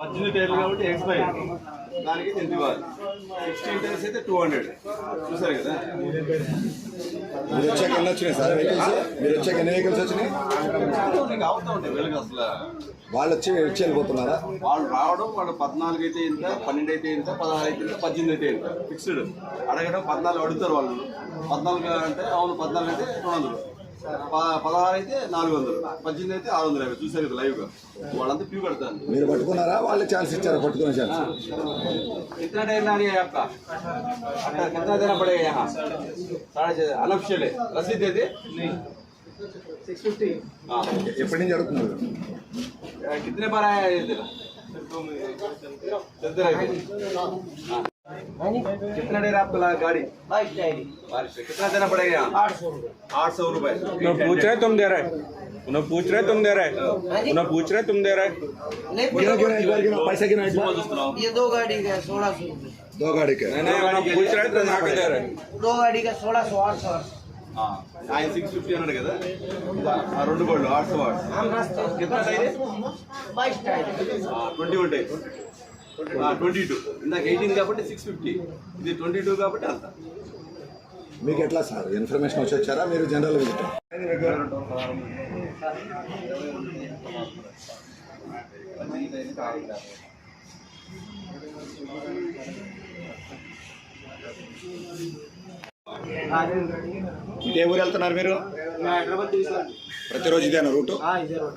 పద్దెనిమిది టైర్లు కాబట్టి ఎక్స్పైర్. దానికి ఎంత ఇవ్వాలి సిక్స్టీన్ టైర్స్ అయితే టూ హండ్రెడ్. చూసారు కదా? మీరు వచ్చాక ఎన్ని వచ్చినాయి సార్ వెహికల్స్ మీరు వచ్చాక ఎన్ని వెహికల్స్ వచ్చినాయి? అవుతా ఉంటాయి వెలుగు అసలు. వాళ్ళు వచ్చి వచ్చి వెళ్ళిపోతున్నారా వాళ్ళు రావడం వాళ్ళు పద్నాలుగు అయితే ఇంత పన్నెండు అయితే ఇంత పదహారు అయితే ఇంత పద్దెనిమిది అయితే ఇంత. ఫిక్స్డ్. అడగడం పద్నాలుగు అడుగుతారు వాళ్ళు. పద్నాలుగు అంటే అవును పద్నాలుగు అయితే రెండు వందలు. పదహారు అయితే నాలుగు వందలు పద్దెనిమిది అయితే ఆరు వందల యాభై చూసారు వాళ్ళంతా క్యూ కడతాను మీరు పట్టుకున్నారా? వాళ్ళే ఛాన్స్ ఇచ్చారా? పట్టుకునే ఛాన్స్? కింద డైనా యొక్క పడే అనఫిషియలే. రసీద్ అయితే సిక్స్ ఎప్పటి నుంచి జరుగుతుంది కింద బాగా आया है ये तेरा चलते रहे हाँ। कितना देर आपको लगा गाड़ी बाईस डायरी बारिश से कितना देना पड़ेगा यहाँ आठ सौ रुपये आठ सौ रुपए उन्हें पूछ रहे तुम दे रहे उन्हें पूछ रहे तुम दे रहे उन्हें पूछ रहे तुम दे रहे नहीं गिनो पूछो। गिनो एक बार गिनो पैसा गिनो एक बार ये दो गाड़ी का सोलह सौ रुपये दो गाड़ी के नहीं नहीं उन्हें पूछ रहे तुम आके दे रहे दो गाड़ी का सोलह सौ आठ सौ ఆయన సిక్స్ ఫిఫ్టీ అన్నాడు కదా ఆ రెండు బోర్డు ఆర్ట్స్ వాట్స్ हम रास्ते कितना टाइम बाईस डायरी ట్వంటీ ఉంటాయి ట్వంటీ టూ ఇందాక ఎయిటీన్ కాబట్టి సిక్స్ ఫిఫ్టీ ఇది ట్వంటీ టూ కాబట్టి అంత. మీకు ఎట్లా సార్? ఇన్ఫర్మేషన్ వచ్చి వచ్చారా? మీరు జనరల్ విజిట్ ఏ ఊరు వెళ్తున్నారు మీరు? ప్రతిరోజు ఇదేనా రూటు? రూట్.